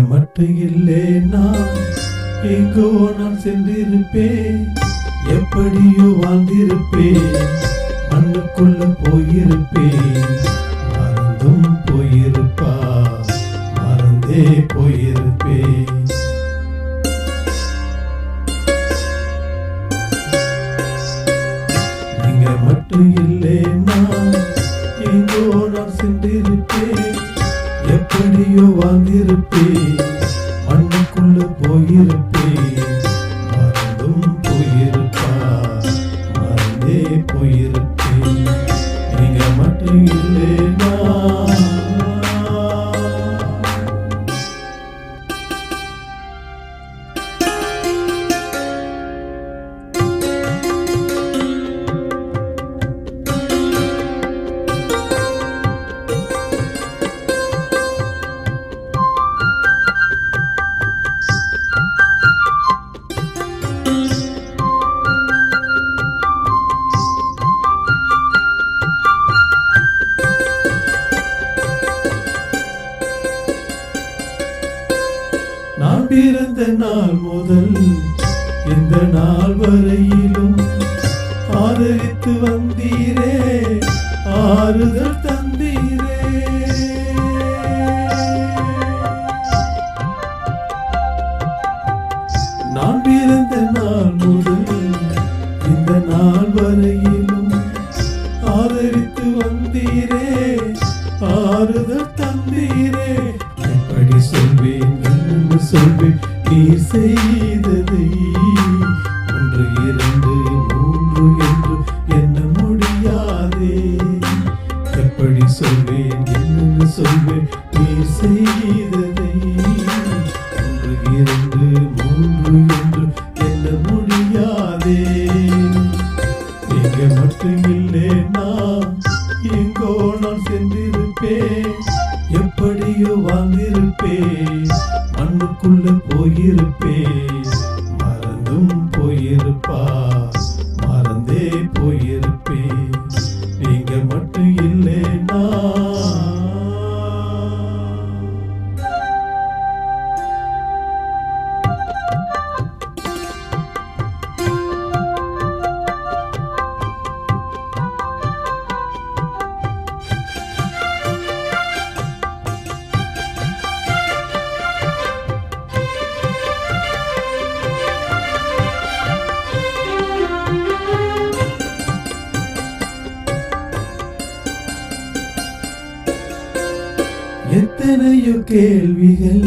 மட்டும் இல்லை நான் எங்கோ நான் சென்றிருப்பேன். எப்படியோ வாழ்ந்திருப்பேன். மண்ணுக்குள்ள போயிருப்பேன். மறந்தும் போயிருப்பா மறந்தே போயிருப்பேன். நீங்க மட்டும் இல்லை நான் எங்கோ நான் சென்றிருப்பேன். எப்படியோ வாழ்ந்திருப்பேன் மண்ணுக்குள்ள போயிருப்பேன் பிறந்த நாள் முதல் இந்த நாள் வரையிலும் ஆதரித்து வந்தீரே ஆறுதல் தந்தீரே. நான் பிறந்த நாள் முதல் இந்த நாள் வரையிலும் ஆதரி சொல்வேன் நீ செய்ததை. ஒன்று இரண்டு மூன்று என்று என்ன முடியாதே. எப்படி சொல்வேன் என்னென்னு சொல்வேன் நீ செய்ததை. ஒன்று இரண்டு மூன்று என்று என்ன முடியாதே. நீங்க மட்டும் இல்லை மண்ணுக்குள்ள போயிருப்பேன். எத்தனையோ கேள்விகள்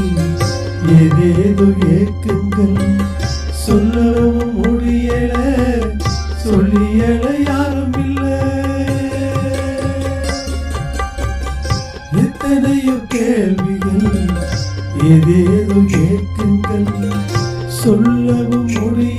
ஏதேதோ ஏக்கங்கள் சொல்லவும் முடியல சொல்லியல யாரும் இல்லை. எத்தனையோ கேள்விகள் ஏதேதோ ஏக்கங்கள் சொல்லவும் முடிய